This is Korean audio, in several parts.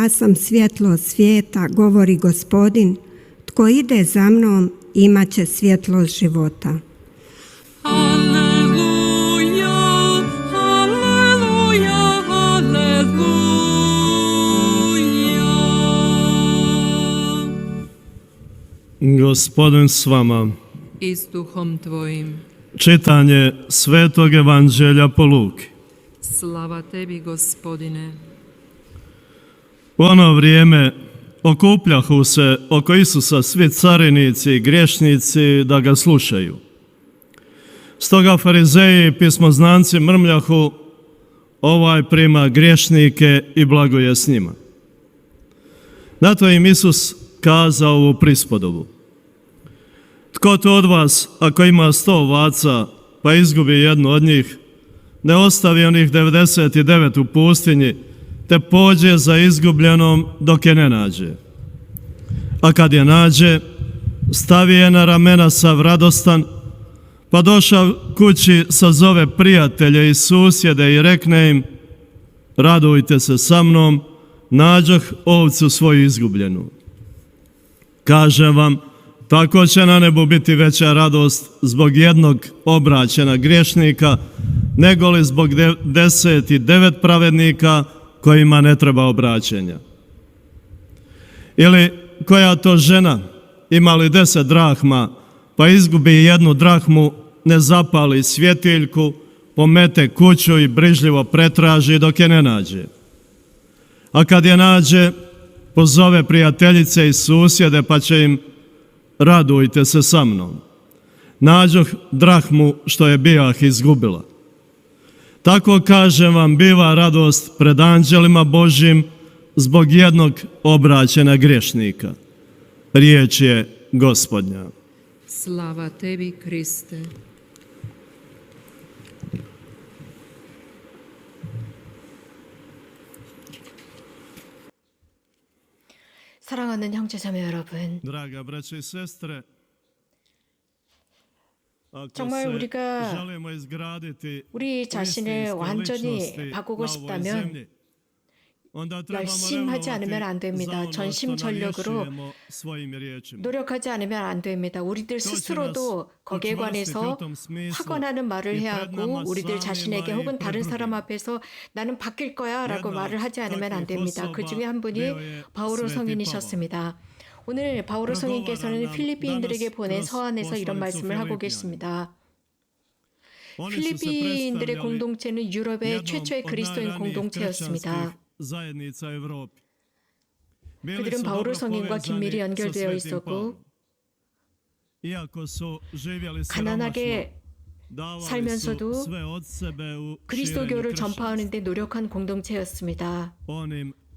Ja sam svjetlo svijeta, govori gospodin. Tko ide za mnom, imat će svjetlost života. Gospodin s vama. I s duhom tvojim. Čitanje Svetog Evanđelja po Luki. Slava tebi, gospodine. U ono vrijeme okupljahu se oko Isusa svi carinici i griješnici da ga slušaju. Stoga farizeji i pismoznanci mrmljahu, ovaj prima griješnike i blago je s njima. Na to im Isus kazao ovu prispodobu. Tko to od vas, ako ima sto ovaca, pa izgubi jednu od njih, ne ostavi onih 99 u pustinji, te pođe za izgubljenom dok je ne nađe. A kad je nađe, stavi je na ramena sav radostan, pa došao kući sazove prijatelje i susjede i rekne im, radujte se sa mnom, nađoh ovcu svoju izgubljenu. Kažem vam, tako će na nebu biti veća radost zbog jednog obraćena griješnika, nego li zbog de- deset i devet pravednika kojima ne treba obraćenja. Ili koja to žena ima li deset drahma, pa izgubi jednu drahmu, ne zapali svjetiljku, pomete kuću i brižljivo pretraži dok je ne nađe. A kad je nađe, pozove prijateljice i susjede pa će im radujte se sa mnom. Nađoh drahmu što je bijah izgubila. Tako kažem vam, biva radost pred anđelima Božjim zbog jednog obraćena griješnika. Riječ je gospodnja. Slava tebi, Kriste. 사랑하는 형제자매 여러분, Draga braće i sestre, ako 정말 우리가 우리 자신을 완전히 바꾸고 싶다면 zemlji, onda trebamo 열심히 하지 않으면 안 됩니다. 전심전력으로. 노력하지 않으면 안 됩니다. 우리들 스스로도 거기에 관해서 확언하는 말을 해야 하고 우리들 자신에게 혹은 다른. 사람 앞에서 나는 바뀔 거야 라고 말을 하지 않으면 안 됩니다. 그 중에 한 분이 바오로 성인이셨습니다. 오늘 바오로 성인께서는 필리핀들에게 danas 보낸 서한에서 이런 말씀을 하고. 계십니다. 필리핀들의 공동체는 유럽의 최초의 그리스도인 공동체였습니다. 그들은 바오로 성인과 긴밀히 연결되어 있었고 가난하게 살면서도 그리스도교를. 전파하는 데 노력한 공동체였습니다.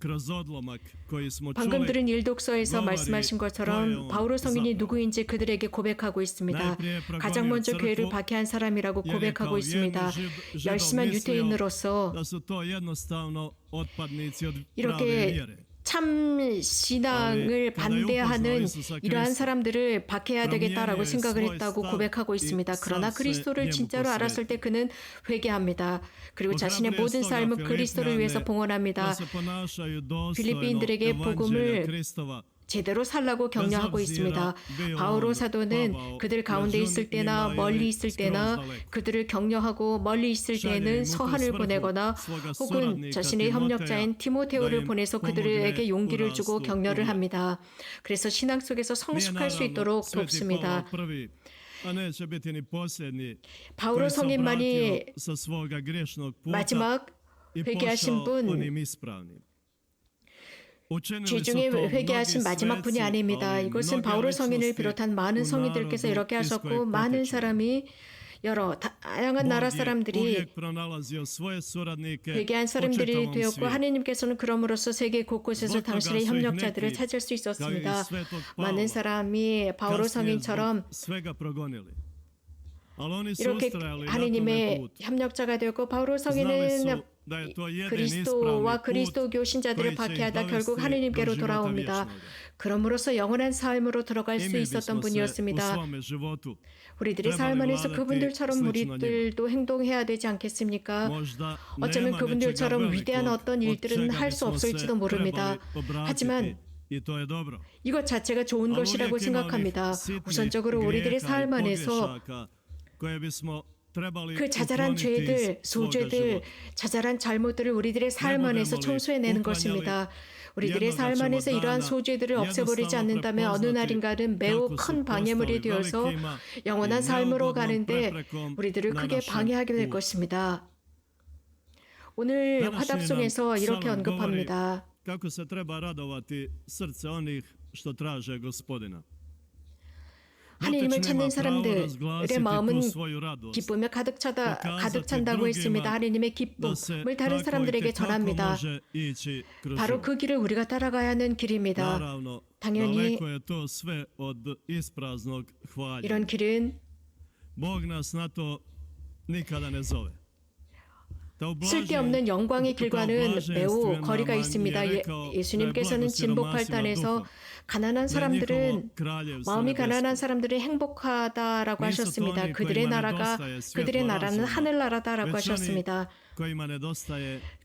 Onim kroz odlomak koji smo 방금 들은 일독서에서 말씀하신 것처럼 바오로 성인이. 누구인지 그들에게 고백하고 있습니다. 가장 먼저 교회를 박해한 사람이라고 고백하고 있습니다. 열심한 유태인으로서 이렇게. 참 신앙을 반대하는 이러한 사람들을 박해해야 되겠다라고 생각을 했다고 고백하고 있습니다. 그러나 그리스도를 진짜로 알았을 때 그는 회개합니다. 그리고 자신의 모든 삶을 그리스도를 위해서 da 봉헌합니다. 필리핀들에게 복음을. 제대로 살라고 격려하고 있습니다. 바오로 사도는 그들 가운데 있을 때나 멀리 있을 때나 그들을 격려하고 멀리 있을 때는 서한을 보내거나 혹은 자신의 협력자인 티모테오를 보내서 그들에게 용기를 주고 격려를 합니다. 그래서 신앙 속에서 성숙할 수 있도록 돕습니다. 바오로 성인만이 마지막 회개하신 분 onim ispravnim. Učinili 죄 su 중에 to 회개하신 마지막 분이 아닙니다. 이것은 바오로 성인을 비롯한 많은 성인들께서 이렇게 하셨고 많은. 사람이 여러 다양한 나라 사람들이 회개한 사람들이 되었고. 하느님께서는 그럼으로써 세계 곳곳에서 당신의 협력자들을 찾을 수 있었습니다. 많은 사람이 바오로 성인처럼. 이렇게 하느님의 협력자가 되었고 바오로 성인은 그리스도와 그리스도교 신자들을 박해하다 결국 하느님께로 돌아옵니다. 그럼으로써 영원한 삶으로 들어갈 수 있었던 분이었습니다. 우리들의 삶 안에서 그분들처럼 우리들도 행동해야 되지 않겠습니까? 어쩌면 그분들처럼 위대한 어떤 일들은 할 수 없을지도 모릅니다. 하지만 이것 자체가 좋은 것이라고 생각합니다. 우선적으로 우리들의 삶 안에서 그 자잘한 죄들, 소죄들, 자잘한 잘못들을 우리들의 삶 안에서 청소해내는 것입니다. 우리들의 삶 안에서 이러한 소죄들을 없애버리지 않는다면 어느 날인가는 매우 큰 방해물이 되어서 영원한 삶으로 가는데 우리들을 크게 방해하게 될 것입니다. 오늘 화답송에서 이렇게 언급합니다. 하나님을 찾는 사람들의 마음은 기쁨에 가득 차다 가득 찬다고 했습니다. 하나님의 기쁨을 다른 사람들에게 전합니다. 바로 그 길을 우리가 따라가야 하는 길입니다. 당연히. 이런 길은 쓸데없는 영광의 길과는 매우 거리가 있습니다. 예, 예수님께서는 진복팔단에서 가난한 사람들은 마음이 가난한 사람들이 행복하다라고 하셨습니다. 그들의 나라가 그들의 나라는 하늘나라다라고 하셨습니다.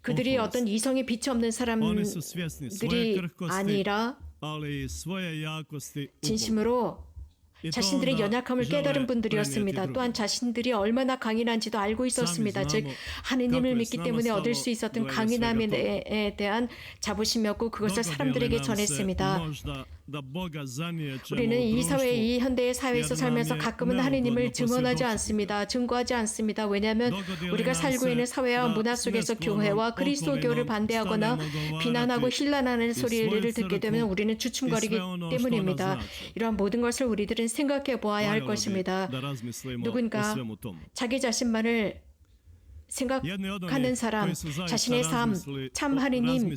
그들이 어떤 이성에 빛이 없는 사람들이 아니라 진심으로 자신들의 연약함을 깨달은 분들이었습니다. 또한 자신들이 얼마나 강인한지도 알고 있었습니다. 즉 하느님을 믿기 때문에 얻을 수 있었던 강인함에 대한 자부심이었고 그것을 사람들에게 전했습니다. 우리는 이 사회, 이 현대의 사회에서 살면서 가끔은 하느님을 증언하지 않습니다. 증거하지 않습니다. 왜냐하면 우리가 살고 있는 사회와 문화 속에서 교회와 그리스도교를 반대하거나 비난하고 힐난하는 소리를 듣게 되면 우리는 주춤거리기 때문입니다. 이러한 모든 것을 우리들은 생각해 보아야 할 것입니다. 누군가 자기 자신만을 생각하는 사람, 자신의 삶, 참 하느님에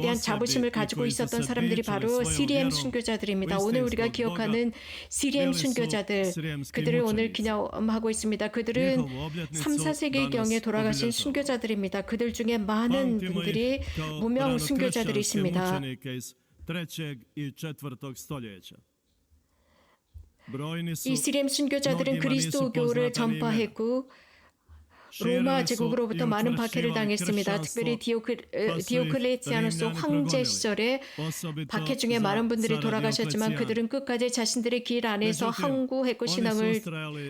대한 자부심을 가지고 있었던 사람들이 바로 시리엠 순교자들입니다. 오늘 우리가 기억하는 시리엠 순교자들, 그들을 오늘 기념하고 있습니다. 그들은 3, 4세기경에 돌아가신 순교자들입니다. 그들 중에 많은 분들이 무명 순교자들이십니다. 이 시리엠 순교자들은 그리스도교를 전파했고 로마 제국으로부터 많은 박해를 당했습니다. 특별히 디오클, 디오클레티아누스 황제 시절에 박해 중에 많은 분들이 돌아가셨지만 그들은 끝까지 자신들의 길 안에서 항구했고 신앙을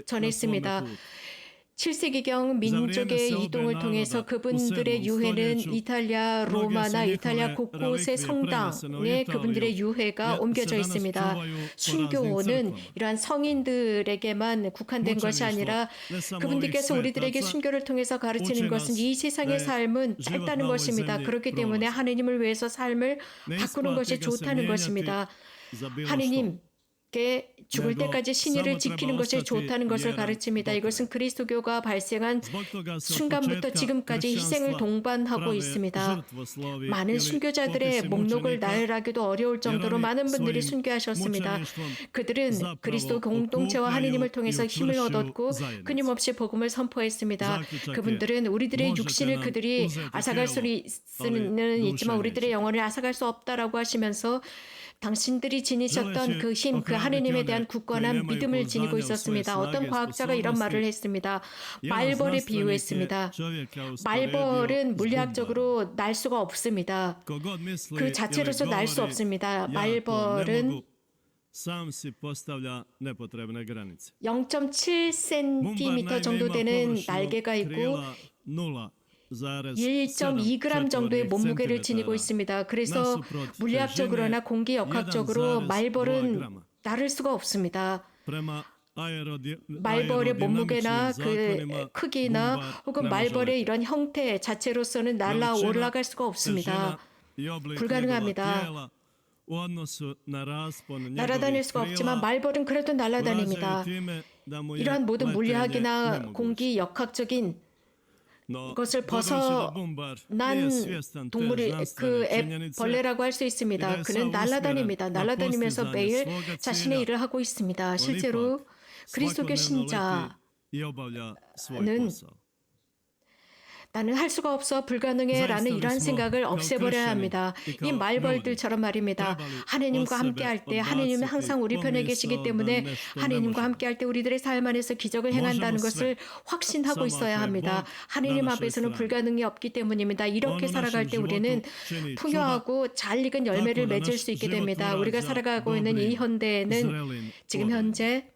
전했습니다. 7세기경 민족의 이동을 통해서 그분들의 유해는 이탈리아, 로마나 이탈리아 곳곳의 성당에 그분들의 유해가 옮겨져 있습니다. 순교는 이러한 성인들에게만 국한된 것이 아니라 그분들께서 우리들에게 순교를 통해서 가르치는 것은 이 세상의 삶은 짧다는 것입니다. 그렇기 때문에 하느님을 위해서 삶을 바꾸는 것이 좋다는 것입니다. 하느님 께 죽을 때까지 신의를 지키는 것이 좋다는 것을 가르칩니다. 이것은 그리스도교가 발생한 순간부터 지금까지 희생을 동반하고 있습니다. 많은 순교자들의 목록을 나열하기도 어려울 정도로 많은 분들이 순교하셨습니다. 그들은 그리스도 공동체와 하느님을 통해서 힘을 얻었고 끊임없이 복음을 선포했습니다. 그분들은 우리들의 육신을 그들이 앗아갈 수는 있지만 우리들의 영혼을 앗아갈 수 없다라고 하시면서 당신들이 지니셨던 그 힘, 그 하느님에 대한 굳건한 믿음을 지니고 있었습니다. 어떤 과학자가 이런 말을 했습니다. 말벌에 비유했습니다. 말벌은 물리학적으로 날 수가 없습니다. 그 자체로서 날 수 없습니다. 말벌은 0.7cm 정도 되는 날개가 있고 1.2g 정도의 몸무게를 지니고 있습니다. 그래서 물리학적으로나 공기역학적으로 말벌은 나를 수가 없습니다. 말벌의 몸무게나 그 크기나 혹은 말벌의 이런 형태 자체로서는 날아 올라갈 수가 없습니다. 불가능합니다. 날아다닐 수가 없지만 말벌은 그래도 날아다닙니다. 이러한 모든 물리학이나 공기 역학적인 것을 벗어 난 동물이 그 벌레라고 할 수 있습니다. 그는 날아다닙니다. 날아다니면서 매일 자신의 일을 하고 있습니다. 실제로 그리스도교 신자 i obavlja svoj 는 posao. 나는 할 수가 없어 불가능해라는 이러한 생각을 없애버려야 합니다. 이 말벌들처럼 말입니다. 하나님과 함께할 때 하나님은 항상 우리 편에 계시기 때문에 하나님과 함께할 때 우리들의 삶 안에서 기적을 행한다는 것을 확신하고 있어야 합니다. 하나님 앞에서는 불가능이 없기 때문입니다. 이렇게 살아갈 때 우리는 풍요하고 잘 익은 열매를 맺을 수 있게 됩니다. 우리가 살아가고 있는 이 현대에는 지금 현재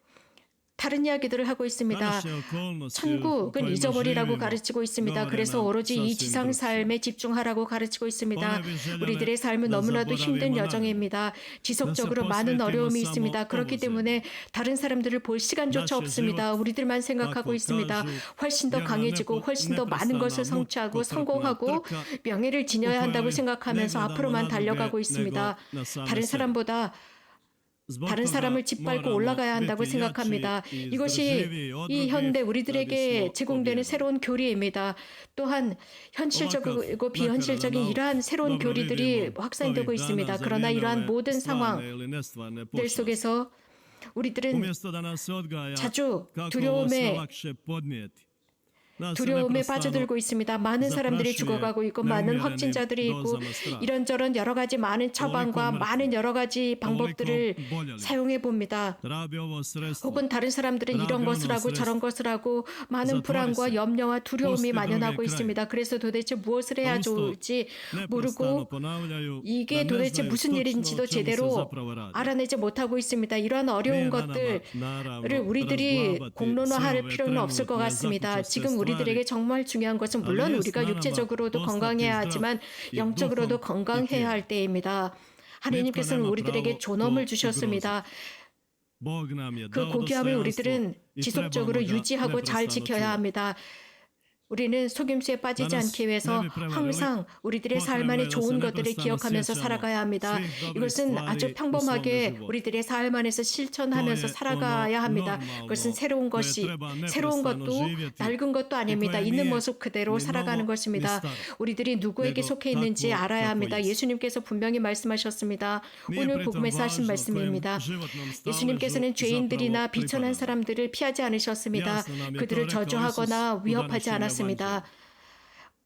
다른 이야기들을 하고 있습니다. 천국은 잊어버리라고 가르치고 있습니다. 그래서 오로지 이 지상 삶에 집중하라고 가르치고 있습니다. 우리들의 삶은 너무나도 힘든 여정입니다. 지속적으로 많은 어려움이 있습니다. 그렇기 때문에 다른 사람들을 볼 시간조차 없습니다. 우리들만 생각하고 있습니다. 훨씬 더 강해지고 훨씬 더 많은 것을 성취하고 성공하고 명예를 지녀야 한다고 생각하면서 앞으로만 달려가고 있습니다. 다른 사람보다 다른 사람을 짓밟고 올라가야 한다고 생각합니다. 이것이 이 현대 우리들에게 제공되는 새로운 교리입니다. 또한 현실적이고 비현실적인 이러한 새로운 교리들이 확산되고 있습니다. 그러나 이러한 모든 상황들 속에서 우리들은 자주 두려움에 두려움에 빠져들고 있습니다. 많은 사람들이 죽어가고 있고 많은 확진자들이 있고 이런저런 여러 가지 많은 처방과 많은 여러 가지 방법들을 사용해 봅니다. 혹은 다른 사람들은 이런 것을 하고 저런 것을 하고 많은 불안과 염려와 두려움이 만연하고 있습니다. 그래서 도대체 무엇을 해야 좋을지 모르고 이게 도대체 무슨 일인지도 제대로 알아내지 못하고 있습니다. 이러한 어려운 것들을 우리들이 공론화할 필요는 없을 것 같습니다. 지금 우리 우리들에게 정말 중요한 것은 물론 우리가 육체적으로도 건강해야 하지만 영적으로도 건강해야 할 때입니다. 하나님께서는 우리들에게 존엄을 주셨습니다. 그 고귀함을 우리들은 지속적으로 유지하고 잘 지켜야 합니다. 우리는 속임수에 빠지지 않기 위해서 항상 우리들의 삶 안에 좋은 것들을 기억하면서 살아가야 합니다. 이것은 아주 평범하게 우리들의 삶 안에서 실천하면서 살아가야 합니다. 그것은 새로운 것이 새로운 것도 낡은 것도 아닙니다. 있는 모습 그대로 살아가는 것입니다. 우리들이 누구에게 속해 있는지 알아야 합니다. 예수님께서 분명히 말씀하셨습니다. 오늘 복음에서 하신 말씀입니다. 예수님께서는 죄인들이나 비천한 사람들을 피하지 않으셨습니다. 그들을 저주하거나 위협하지 않았습니다. 않았습니다.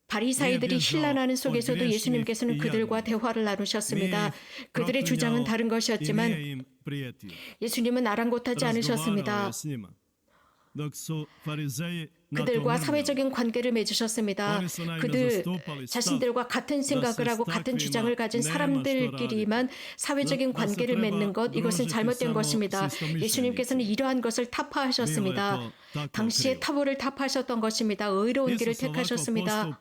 바리사이들이 신란하는 속에서도 예수님께서는 그들과 대화를 나누셨습니다. 그들의 주장은 다른 것이었지만 예수님은 아랑곳하지 않으셨습니다. 그들과 사회적인 관계를 맺으셨습니다. 그들 자신들과 같은 생각을 하고 같은 주장을 가진 사람들끼리만 사회적인 관계를 맺는 것 이것은 잘못된 것입니다. 예수님께서는 이러한 것을 타파하셨습니다. 당시에 타보를 타파하셨던 것입니다. 의로운 길을 택하셨습니다.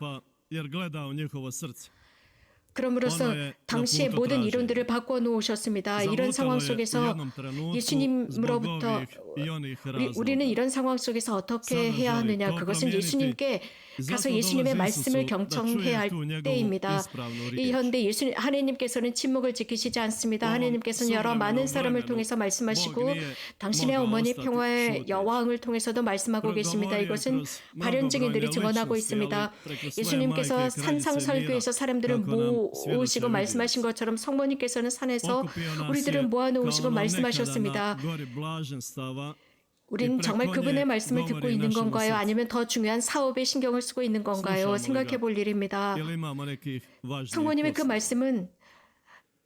그럼으로써 당시의 모든 이론들을 바꿔 놓으셨습니다. 이런 상황 속에서 예수님으로부터 우리, 는 이런 상황 속에서 어떻게 해야 하느냐 그것은 예수님께 가서 예수님의 말씀을 경청해야 할 때입니다. 이 현대 예수 하나님께서는 침묵을 지키시지 않습니다. 하나님께서는 여러 많은 사람을 통해서 말씀하시고 당신의 어머니 평화의 여왕을 통해서도 말씀하고 계십니다. 이것은 발현 증인들이 증언하고 있습니다. 예수님께서 산상 설교에서 사람들을 모으시고 말씀하신 것처럼 성모님께서는 산에서 우리들을 모아놓으시고 말씀하셨습니다. 우리는 정말 그분의 말씀을 듣고 있는 건가요? 아니면 더 중요한 사업에 신경을 쓰고 있는 건가요? 생각해 볼 일입니다. 성모님의 그 말씀은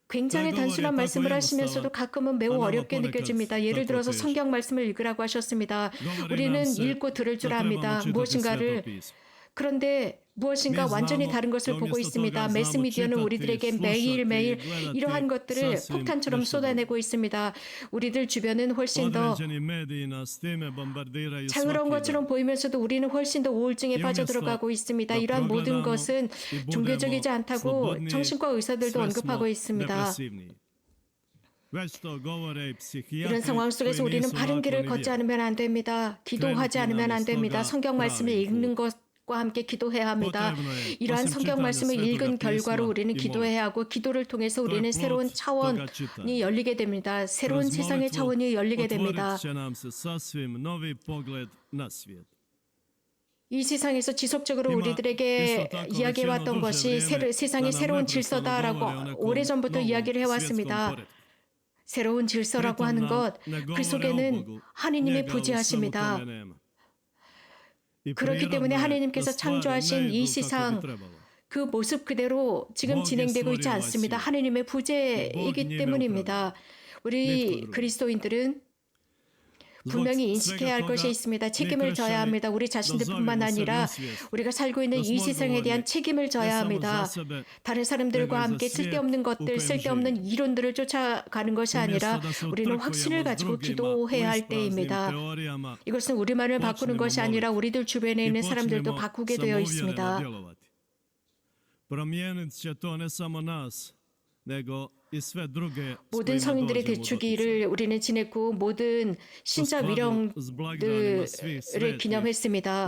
굉장히 단순한 말씀을 하시면서도 가끔은 매우 어렵게 느껴집니다. 예를 들어서 성경 말씀을 읽으라고 하셨습니다. 우리는 읽고 들을 줄 압니다. 무엇인가를 그런데 무엇인가 완전히 다른 것을 보고 있습니다. 매스미디어는 우리들에게 매일매일 이러한 것들을 폭탄처럼 쏟아내고 있습니다. 우리들 주변은 훨씬 더 자유로운 것처럼 보이면서도 우리는 훨씬 더 우울증에 빠져들어가고 있습니다. 이러한 모든 것은 종교적이지 않다고 정신과 의사들도 언급하고 있습니다. 이런 상황 속에서 우리는 바른 길을 걷지 않으면 안 됩니다. 기도하지 않으면 안 됩니다. 성경 말씀을 읽는 것 과 함께 기도해야 합니다. 이러한 성경 말씀을 읽은 결과로 우리는 기도해야 하고 기도를 통해서 우리는 새로운 차원이 열리게 됩니다. 새로운 세상의 차원이 열리게 됩니다. 이 세상에서 지속적으로 우리들에게 이야기해왔던 것이 세상의 새로운 질서다라고 오래전부터 이야기를 해왔습니다. 새로운 질서라고 하는 것, 그 속에는 하느님의 부지하십니다. 그렇기 때문에 하나님께서 창조하신 이 세상 그 모습 그대로 지금 진행되고 있지 않습니다. 하느님의 부재이기 때문입니다. 우리 그리스도인들은 분명히 인식해야 할 것이 있습니다. 책임을 져야 합니다. 우리 자신들뿐만 아니라 우리가 살고 있는 이 세상에 대한 책임을 져야 합니다. 다른 사람들과 함께 쓸데없는 것들, 쓸데없는 이론들을 쫓아가는 것이 아니라 우리는 확신을 가지고 기도해야 할 때입니다. 이것은 우리만을 바꾸는 것이 아니라 우리들 주변에 있는 사람들도 바꾸게 되어 있습니다. 모든 성인들의 대축일을 우리는 지냈고 모든 신자 위령들을 기념했습니다.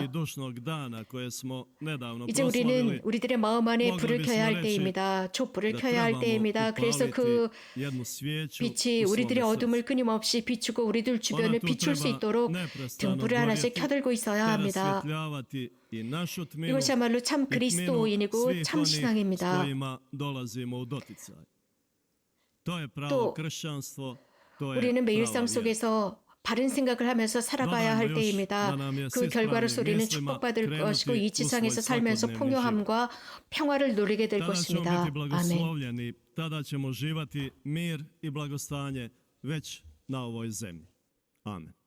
이제 우리는 우리들의 마음 안에 불을 켜야 할 때입니다. 촛불을 켜야 할 때입니다. 그래서 그 빛이 우리들의 어둠을 끊임없이 비추고 우리들 주변을 비출 수 있도록 등불을 하나씩 켜들고 있어야 합니다. 이것이야말로 참 그리스도인이고 참 신앙입니다. 또 우리는 매일 삶 속에서 바른 생각을 하면서 살아가야 할 때입니다. 그 결과로서 우리는 축복받을 것이고 이 지상에서 살면서 풍요함과 평화를 누리게 될 것입니다. 아멘. 아멘. Tada ćemo uživati mir i blagostanje već na ovoj zemlji. Amen.